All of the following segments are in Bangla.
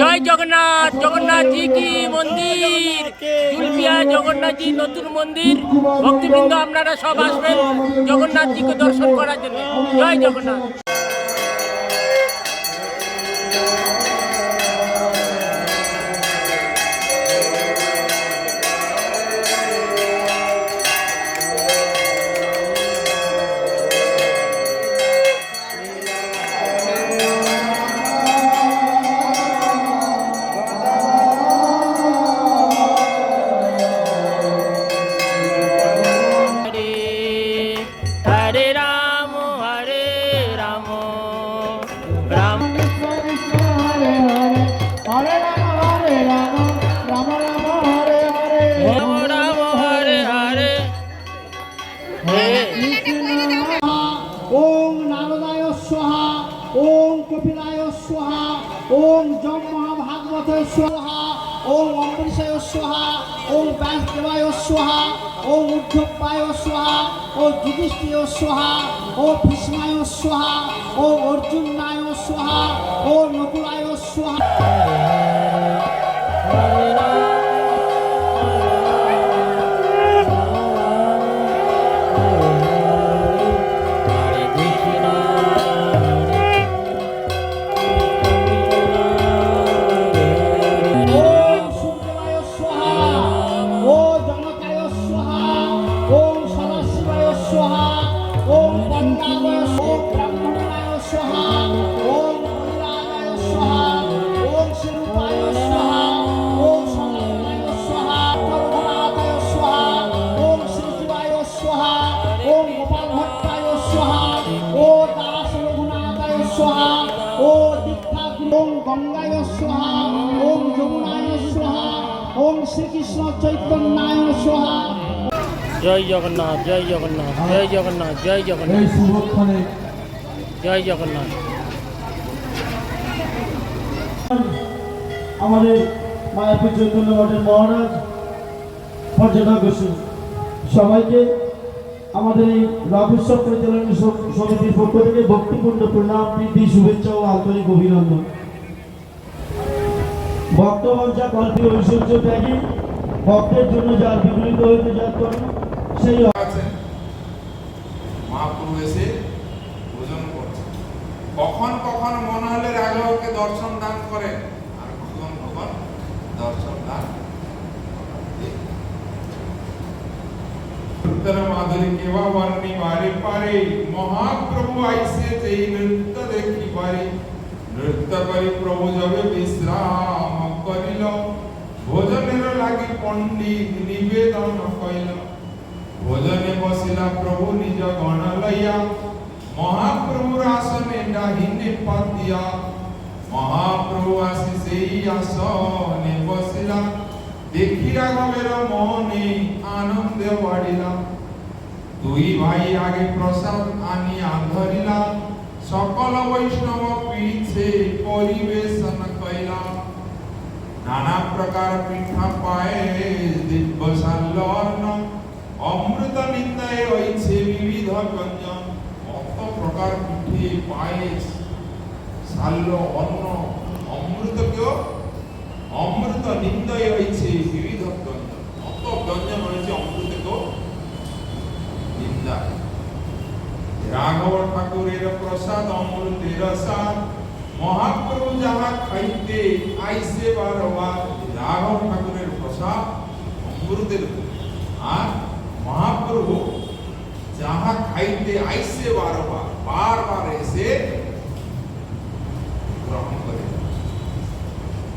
জয় জগন্নাথ, জগন্নাথজি কি মন্দির? জুলপিয়া জগন্নাথজি নতুন মন্দির? ভক্তিবৃন্দ আপনারা সব আসবেন জগন্নাথজিকে দর্শন করার জন্য। জয় জগন্নাথ। যম মহাভাগবত স্বাহা ওম অম্বরীশায় স্বাহা ওম ব্যাসদেবায় স্বাহা ওম উদ্ধবায় স্বাহা ও যুধিষ্ঠির স্বাহা ও ভীষ্মায় ও ওম অর্জুনায় স্বাহা ও নকুলায় স্বাহা ও দীক্ষা ওম গঙ্গায় স্বাহা ওম যমুনায় স্বাহা ওম শ্রীকৃষ্ণ চৈতন্যায় স্বাহা জয় জগন্নাথ জয় জগন্নাথ জয় জগন্নাথ জয় এই জগন্নাথ শুভক্ষণে জয় জগন্নাথ। আমাদের মায়াপুর চৈতন্য মঠের মহারাজ পর্যটক সবাইকে আমাদের এই উৎসব পরিচালনা সমিতির পক্ষ থেকে ভক্তিপূর্ণ প্রণাম, প্রীতি, শুভেচ্ছা ও আন্তরিক অভিনন্দন। ভক্তবঞ্চা কল্পী ঐশ্বর্য ত্যাগী, ভক্তের জন্য যার বিগলিত হইতে যাত সেই আছেন মহাপ্রভু এসে ভোজন করছেন। কখন কখন মনে হলে রাঘবকে দর্শন দান করেন? আর কখন কখন দর্শন দান উত্তর মাধুরী কেবা বর্ণি বারে পারে মহাপ্রভু আইসে যেই নৃত্য দেখি পারে নৃত্য করে প্রভু যবে বিশ্রাম করিল ভোজনের লাগি পণ্ডিত নিবেদন কইল ভোজনে বসিলা প্রভু নিজ গণ লইয়া মহাপ্রভুর আসনে ডাহিনে পাতিয়া মহাপ্রভু আসি সেই আসনে বসিলা দেখি রাঘবের মনে আনন্দে বাড়িলা দুই ভাই আগে প্রসাদ আনিয়া ধরিলা। সকল বৈষ্ণব পিছে পরিবেশন কইলা। নানা প্রকার পিঠা পায়েস দিব্য সাল্য অন্ন অমৃত নিন্দায় রয়েছে বিবিধ ব্যঞ্জন। কত প্রকার পিঠে পায়েস সাল্য অন্ন, অমৃত কেউ অমৃত নিন্দায় রয়েছে বিবিধ ব্যঞ্জন। কত ব্যঞ্জন রয়েছে অমৃত নিন্দা রাঘব ঠাকুরের প্রসাদ অমৃতের সার মহাপ্রভু যাহা খাইতে আইসে বারবার রাঘব ঠাকুরের প্রসাদ অমৃতের আর মহাপ্রভু যাহা খাইতে আইসে বারবার বারবার এসে গ্রহণ করে।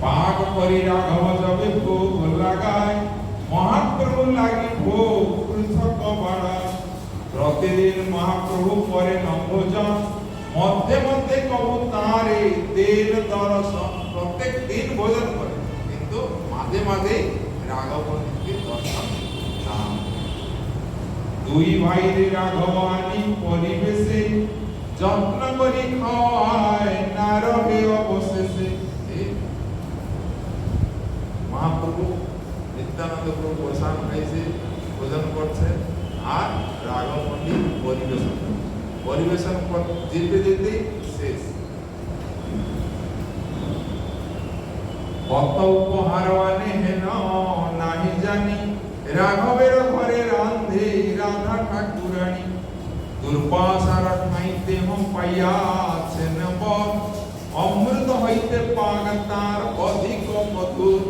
পাক করি রাঘব প্রতিদিন মহাপ্রভু করে নভোজন মধ্যে মধ্যে কবু তাঁরে তেল দর্শন। প্রত্যেক দিন ভোজন করে। কিন্তু মাঝে মাঝে রাঘবকে দর্শন দুই ভাইরে রাঘব আনি পরিবেশে যত্ন করি খাওয়ায় না রবে অবশেষে। মহাপ্রভু নিত্যানন্দ প্রভু প্রসাদ খাইছে, ভোজন করছে। পরিবেশন। পরিবেশন যেতে যেতে শেষ। কত উপহার আনে হেন, নাহি জানি। রাঘবের ঘরে রান্ধে রাধা ঠাকুরানী। দুর্বাসার ঠাইতে হম পাইয়াছেন বর। অমৃত হইতে পাগ তার অধিক মধুর।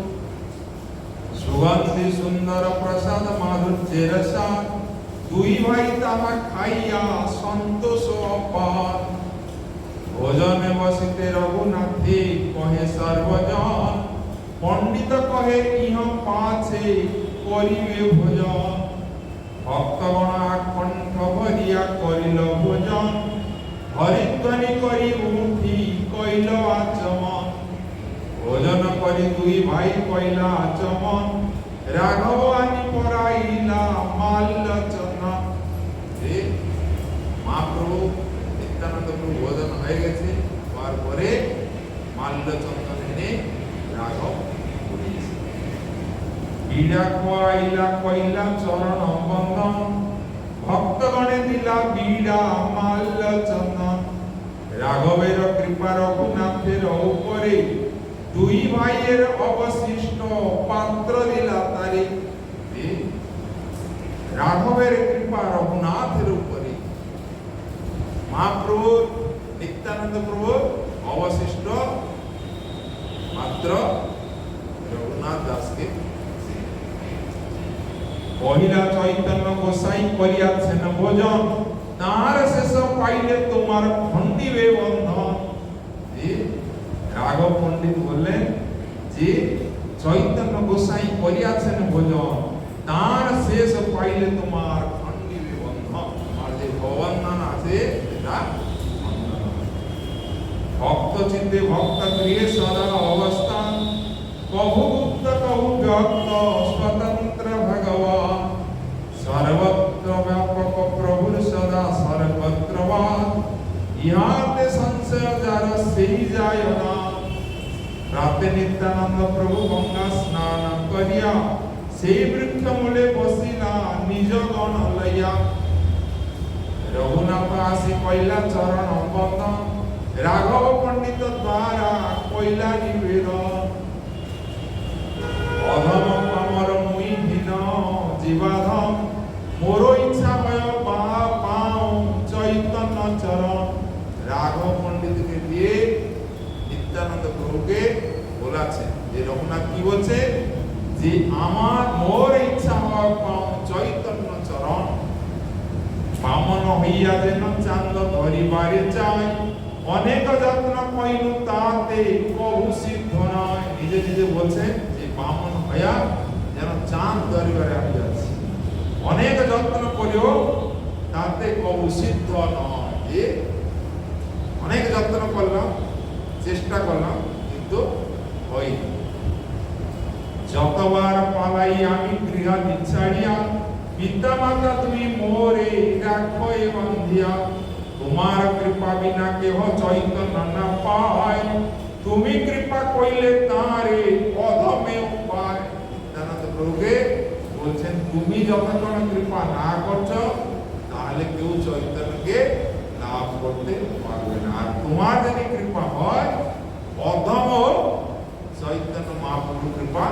সুগন্ধি সুন্দর প্রসাদ মাধুর্যের সার। দুই ভাই তাহা খাইয়া সন্তোষ অপার ভোজনে বসিতে রঘুনাথে কহে, সর্বজন, পণ্ডিত কহে, ইহ পাছে করিবে ভোজন। ভক্তগণ কণ্ঠ ভরিয়া করিল ভোজন। হরিধ্বনি করি উঠি কইল আচমন। ভোজন করি দুই ভাই কইলা আচমন। রাঘব আনি পরাইলা মাল্যচন যে মহাপ্রভু নিত্যানন্দ প্রভু ভোজন হয়ে গেছে হওয়ার পরে এনে রাঘব চরণ বন্দন ভক্তগণে দিলা বিড়া মাল্য চন্দন। রাঘবের কৃপা রঘুনাথের উপরে দুই ভাইয়ের অবশিষ্ট পাত্র দিলা তারে। রাঘবের কৃপা রঘুনাথের উপরে। মহাপ্রভু নিত্যানন্দ প্রভু অবশিষ্ট মাত্র রঘুনাথ দাসকে পহিলা চৈতন্য গোসাই করিয়াছেন ভোজন তার শেষ পাইলে তোমার খণ্ডিবে বন্ধন যে রাঘব পণ্ডিত বললেন যে চৈতন্য গোসাই করিয়াছেন ভোজন তার শেষ পাইলে তোমার খণ্ডিবে বন্ধন তোমার যে ভবন্ধন আছে সেটা খণ্ডন হবে। ভক্ত চিত্তে ভক্ত গৃহে সদা অবস্থান কভু গুপ্ত কভু ব্যক্ত স্বতন্ত্র ভগবান সর্বত্র ব্যাপক প্রভুর সদা সর্বত্রবাদ ইহাতে সংশয় যার সেই যায় না রাতে নিত্যানন্দ প্রভু গঙ্গা স্নান করিয়া সেই বৃক্ষ মূলে বসিলা নিজ গণ লইয়া রঘুনাথ আসি কইলা চরণ বন্দন রাঘব পণ্ডিত দ্বারা কইলা নিবেদন অধম পামর মুই হীন জীবাধম মোর ইচ্ছা হয় পা পাও চৈতন্য চরণ রাঘব পণ্ডিতকে দিয়ে নিত্যানন্দ প্রভুকে বলাছে যে রঘুনাথ কি বলছে যে আমার মোর ইচ্ছা হয় পাও চৈতন্য চরণ। বামন হইয়া যেন চান্দ ধরিবারে চাই অনেক যত্ন কইনু তাতে কহু সিদ্ধ নয়। নিজে নিজে বলছে যে, বামন হইয়া যেন চাঁদ ধরিবারে আমি যাচ্ছি। অনেক যত্ন করেও তাতে কহু সিদ্ধ নয়। অনেক যত্ন করলাম, চেষ্টা করলাম, কিন্তু হয়নি। যতবার পালাই আমি গৃহ ছাড়িয়া পিতা মাতা তুমি মোরে রাখো এ বন্ধিয়া। তোমার কৃপা বিনা কেহ চৈতন্য না পায়। তুমি কৃপা কইলে তারে অধমে উপায়। জানাতে প্রভুকে, বলছেন, তুমি যতক্ষণ কৃপা না করছ, তাহলে কেউ চৈতন্যকে লাভ করতে পারবে না। আর তোমার যদি কৃপা হয়, অধম চৈতন্য মহাপ্রভু কৃপা